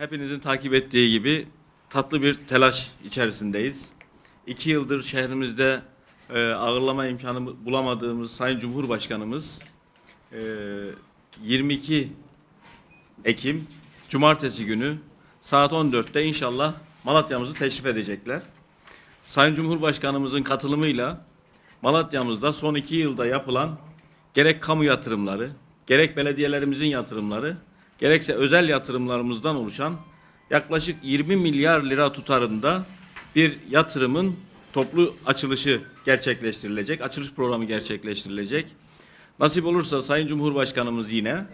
Hepinizin takip ettiği gibi tatlı bir telaş içerisindeyiz. İki yıldır şehrimizde e, ağırlama imkanı bulamadığımız Sayın Cumhurbaşkanımız e, 22 Ekim Cumartesi günü saat 14'te inşallah Malatya'mızı teşrif edecekler. Sayın Cumhurbaşkanımızın katılımıyla Malatya'mızda son iki yılda yapılan gerek kamu yatırımları, gerek belediyelerimizin yatırımları, gerekse özel yatırımlarımızdan oluşan yaklaşık 20 milyar lira tutarında bir yatırımın toplu açılışı gerçekleştirilecek, açılış programı gerçekleştirilecek. Nasip olursa Sayın Cumhurbaşkanımız yine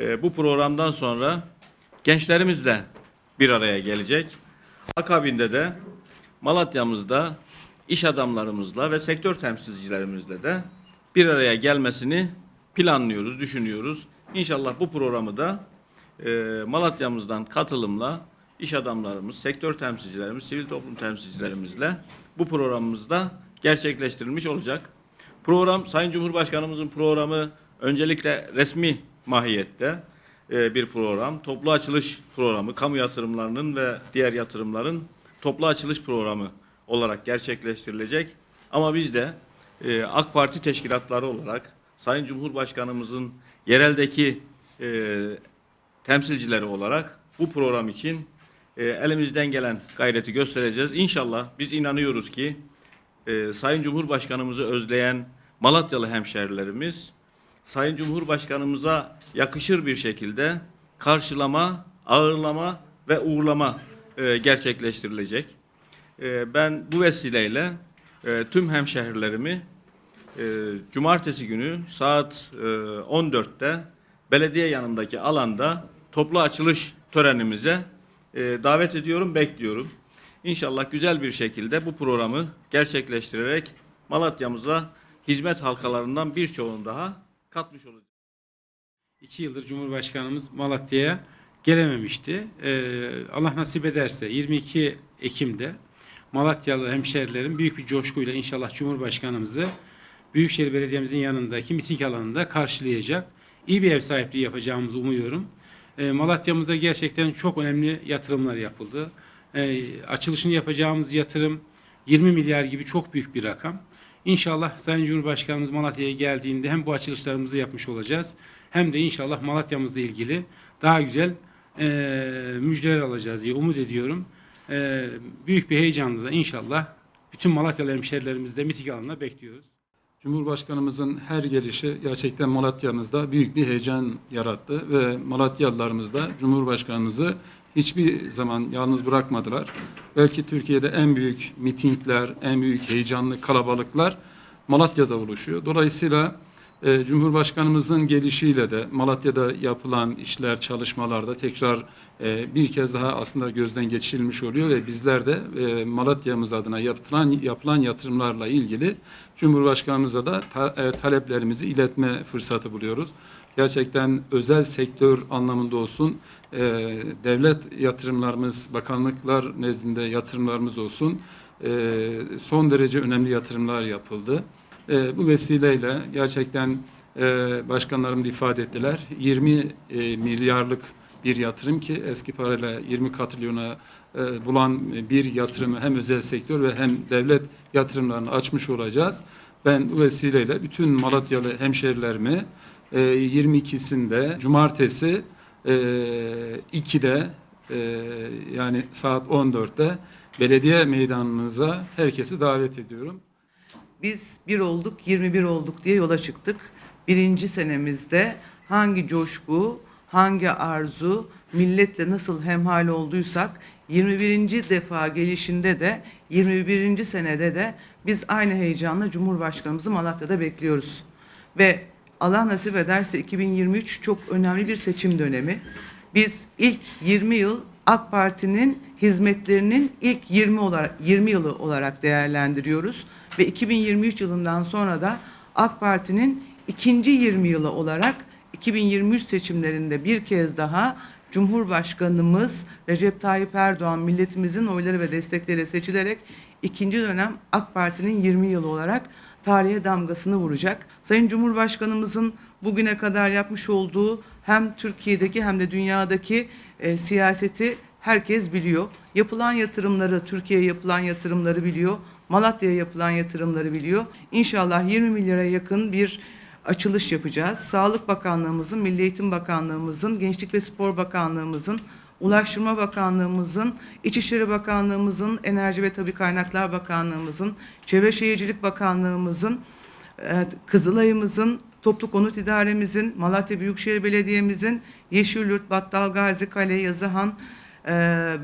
e, bu programdan sonra gençlerimizle bir araya gelecek. Akabinde de Malatya'mızda iş adamlarımızla ve sektör temsilcilerimizle de bir araya gelmesini planlıyoruz, düşünüyoruz. İnşallah bu programı da e, Malatya'mızdan katılımla iş adamlarımız, sektör temsilcilerimiz, sivil toplum temsilcilerimizle bu programımızda gerçekleştirilmiş olacak. Program Sayın Cumhurbaşkanımızın programı öncelikle resmi mahiyette e, bir program. Toplu açılış programı, kamu yatırımlarının ve diğer yatırımların toplu açılış programı olarak gerçekleştirilecek. Ama biz de e, AK Parti teşkilatları olarak Sayın Cumhurbaşkanımızın yereldeki e, temsilcileri olarak bu program için e, elimizden gelen gayreti göstereceğiz. İnşallah biz inanıyoruz ki e, Sayın Cumhurbaşkanımızı özleyen Malatyalı hemşerilerimiz Sayın Cumhurbaşkanımıza yakışır bir şekilde karşılama, ağırlama ve uğurlama e, gerçekleştirilecek. E, ben bu vesileyle e, tüm hemşehrilerimi e, cumartesi günü saat e, 14'te belediye yanındaki alanda toplu açılış törenimize e, davet ediyorum, bekliyorum. İnşallah güzel bir şekilde bu programı gerçekleştirerek Malatya'mıza hizmet halkalarından birçoğunu daha katmış olacağız. İki yıldır Cumhurbaşkanımız Malatya'ya gelememişti. Ee, Allah nasip ederse 22 Ekim'de Malatyalı hemşerilerin büyük bir coşkuyla inşallah Cumhurbaşkanımızı Büyükşehir Belediye'mizin yanındaki miting alanında karşılayacak. İyi bir ev sahipliği yapacağımızı umuyorum. Ee, Malatya'mızda gerçekten çok önemli yatırımlar yapıldı. Ee, açılışını yapacağımız yatırım 20 milyar gibi çok büyük bir rakam. İnşallah Sayın Cumhurbaşkanımız Malatya'ya geldiğinde hem bu açılışlarımızı yapmış olacağız hem de inşallah Malatya'mızla ilgili daha güzel e, müjdeler alacağız diye umut ediyorum. E, büyük bir heyecanla da inşallah bütün Malatyalı hemşerilerimizi de miting alanına bekliyoruz. Cumhurbaşkanımızın her gelişi gerçekten Malatya'mızda büyük bir heyecan yarattı ve Malatyalılarımız da Cumhurbaşkanımızı hiçbir zaman yalnız bırakmadılar. Belki Türkiye'de en büyük mitingler, en büyük heyecanlı kalabalıklar Malatya'da oluşuyor. Dolayısıyla e, Cumhurbaşkanımızın gelişiyle de Malatya'da yapılan işler, çalışmalarda tekrar e, bir kez daha aslında gözden geçirilmiş oluyor ve bizler de e, Malatya'mız adına yapılan yapılan yatırımlarla ilgili Cumhurbaşkanımıza da ta- e, taleplerimizi iletme fırsatı buluyoruz. Gerçekten özel sektör anlamında olsun, e, devlet yatırımlarımız, bakanlıklar nezdinde yatırımlarımız olsun, e, son derece önemli yatırımlar yapıldı. E, bu vesileyle gerçekten e, başkanlarım da ifade ettiler. 20 e, milyarlık bir yatırım ki eski parayla 20 katrilyona e, bulan bir yatırımı hem özel sektör ve hem devlet yatırımlarını açmış olacağız. Ben bu vesileyle bütün Malatyalı hemşerilerimi e, 22'sinde cumartesi e, 2'de e, yani saat 14'te belediye meydanınıza herkesi davet ediyorum. Biz bir olduk, 21 olduk diye yola çıktık. Birinci senemizde hangi coşku, hangi arzu, milletle nasıl hemhal olduysak 21. defa gelişinde de 21. senede de biz aynı heyecanla Cumhurbaşkanımızı Malatya'da bekliyoruz. Ve Allah nasip ederse 2023 çok önemli bir seçim dönemi. Biz ilk 20 yıl AK Parti'nin hizmetlerinin ilk 20 olarak 20 yılı olarak değerlendiriyoruz ve 2023 yılından sonra da AK Parti'nin ikinci 20 yılı olarak 2023 seçimlerinde bir kez daha Cumhurbaşkanımız Recep Tayyip Erdoğan milletimizin oyları ve destekleriyle seçilerek ikinci dönem AK Parti'nin 20 yılı olarak tarihe damgasını vuracak. Sayın Cumhurbaşkanımızın bugüne kadar yapmış olduğu hem Türkiye'deki hem de dünyadaki e, siyaseti herkes biliyor. Yapılan yatırımları, Türkiye'ye yapılan yatırımları biliyor. Malatya'ya yapılan yatırımları biliyor. İnşallah 20 milyara yakın bir açılış yapacağız. Sağlık Bakanlığımızın, Milli Eğitim Bakanlığımızın, Gençlik ve Spor Bakanlığımızın, Ulaştırma Bakanlığımızın, İçişleri Bakanlığımızın, Enerji ve Tabi Kaynaklar Bakanlığımızın, Çevre Şehircilik Bakanlığımızın, e, Kızılay'ımızın, Toplu Konut İdaremizin, Malatya Büyükşehir Belediye'mizin, Yeşilyurt, Battalgazi, Kale, Yazıhan e,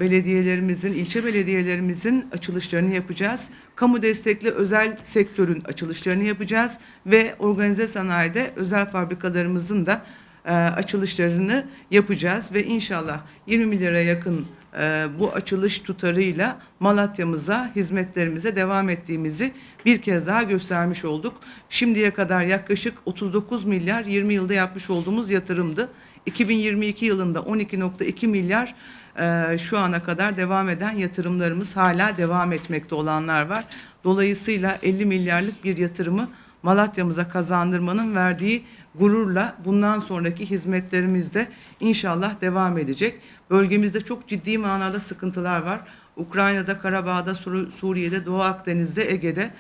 belediyelerimizin, ilçe belediyelerimizin açılışlarını yapacağız. Kamu destekli özel sektörün açılışlarını yapacağız ve organize sanayide özel fabrikalarımızın da e, açılışlarını yapacağız ve inşallah 20 milyara yakın e, bu açılış tutarıyla Malatya'mıza, hizmetlerimize devam ettiğimizi bir kez daha göstermiş olduk. Şimdiye kadar yaklaşık 39 milyar 20 yılda yapmış olduğumuz yatırımdı. 2022 yılında 12.2 milyar e, şu ana kadar devam eden yatırımlarımız hala devam etmekte olanlar var. Dolayısıyla 50 milyarlık bir yatırımı Malatya'mıza kazandırmanın verdiği gururla bundan sonraki hizmetlerimiz de inşallah devam edecek. Bölgemizde çok ciddi manada sıkıntılar var. Ukrayna'da, Karabağ'da, Sur- Suriye'de, Doğu Akdeniz'de, Ege'de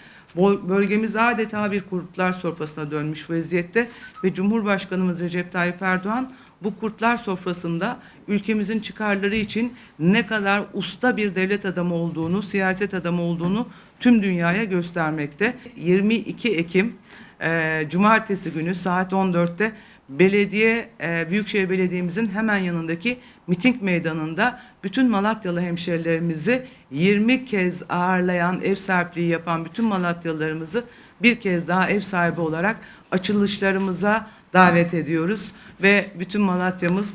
bölgemiz adeta bir kurtlar sofrasına dönmüş vaziyette ve Cumhurbaşkanımız Recep Tayyip Erdoğan bu kurtlar sofrasında ülkemizin çıkarları için ne kadar usta bir devlet adamı olduğunu, siyaset adamı olduğunu tüm dünyaya göstermekte. 22 Ekim e, Cumartesi günü saat 14'te belediye, e, Büyükşehir Belediye'mizin hemen yanındaki miting meydanında bütün Malatyalı hemşerilerimizi 20 kez ağırlayan, ev sahipliği yapan bütün Malatyalılarımızı bir kez daha ev sahibi olarak açılışlarımıza davet ediyoruz. Ve bütün Malatya'mız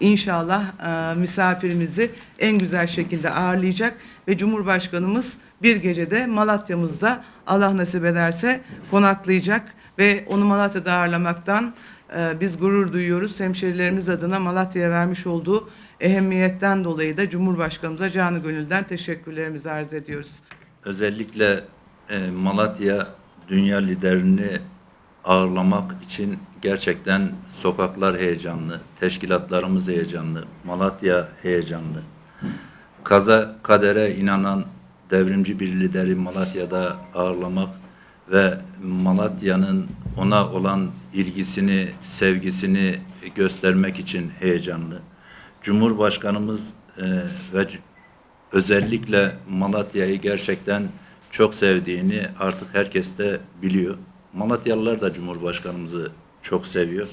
inşallah e, misafirimizi en güzel şekilde ağırlayacak ve Cumhurbaşkanımız bir gecede Malatya'mızda Allah nasip ederse konaklayacak ve onu Malatya'da ağırlamaktan e, biz gurur duyuyoruz. Hemşerilerimiz adına Malatya'ya vermiş olduğu ehemmiyetten dolayı da Cumhurbaşkanımıza canı gönülden teşekkürlerimizi arz ediyoruz. Özellikle e, Malatya dünya liderini ağırlamak için gerçekten sokaklar heyecanlı, teşkilatlarımız heyecanlı, Malatya heyecanlı. Kaza kadere inanan devrimci bir lideri Malatya'da ağırlamak ve Malatya'nın ona olan ilgisini, sevgisini göstermek için heyecanlı. Cumhurbaşkanımız e, ve özellikle Malatya'yı gerçekten çok sevdiğini artık herkes de biliyor. Malatyalılar da Cumhurbaşkanımızı çok seviyor.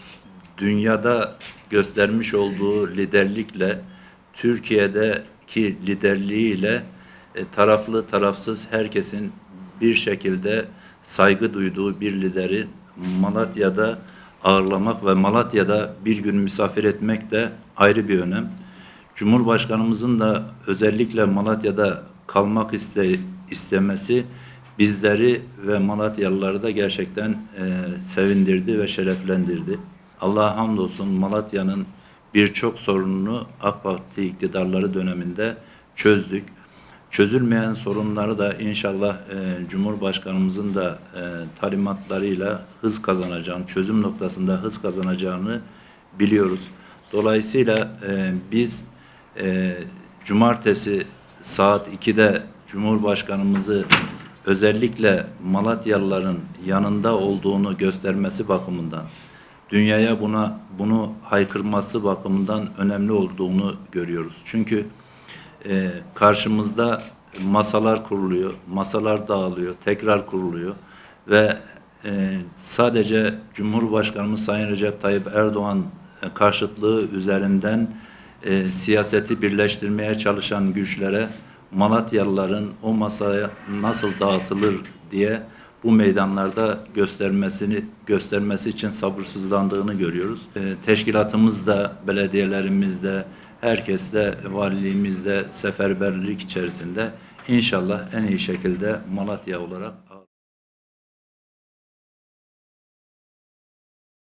Dünyada göstermiş olduğu liderlikle Türkiye'deki liderliğiyle e, taraflı tarafsız herkesin bir şekilde saygı duyduğu bir lideri Malatya'da ağırlamak ve Malatya'da bir gün misafir etmek de ayrı bir önem. Cumhurbaşkanımızın da özellikle Malatya'da kalmak iste, istemesi bizleri ve Malatyalıları da gerçekten e, sevindirdi ve şereflendirdi. Allah'a hamdolsun Malatya'nın birçok sorununu AK Parti iktidarları döneminde çözdük. Çözülmeyen sorunları da inşallah e, Cumhurbaşkanımızın da e, talimatlarıyla hız kazanacağını, çözüm noktasında hız kazanacağını biliyoruz. Dolayısıyla e, biz e, cumartesi saat 2'de Cumhurbaşkanımızı özellikle Malatyalıların yanında olduğunu göstermesi bakımından, dünyaya buna bunu haykırması bakımından önemli olduğunu görüyoruz. Çünkü e, karşımızda masalar kuruluyor, masalar dağılıyor, tekrar kuruluyor ve e, sadece Cumhurbaşkanımız Sayın Recep Tayyip Erdoğan e, karşıtlığı üzerinden e, siyaseti birleştirmeye çalışan güçlere Malatyalıların o masaya nasıl dağıtılır diye bu meydanlarda göstermesini göstermesi için sabırsızlandığını görüyoruz. E, teşkilatımız da, belediyelerimiz de, herkes de, valiliğimiz de seferberlik içerisinde inşallah en iyi şekilde Malatya olarak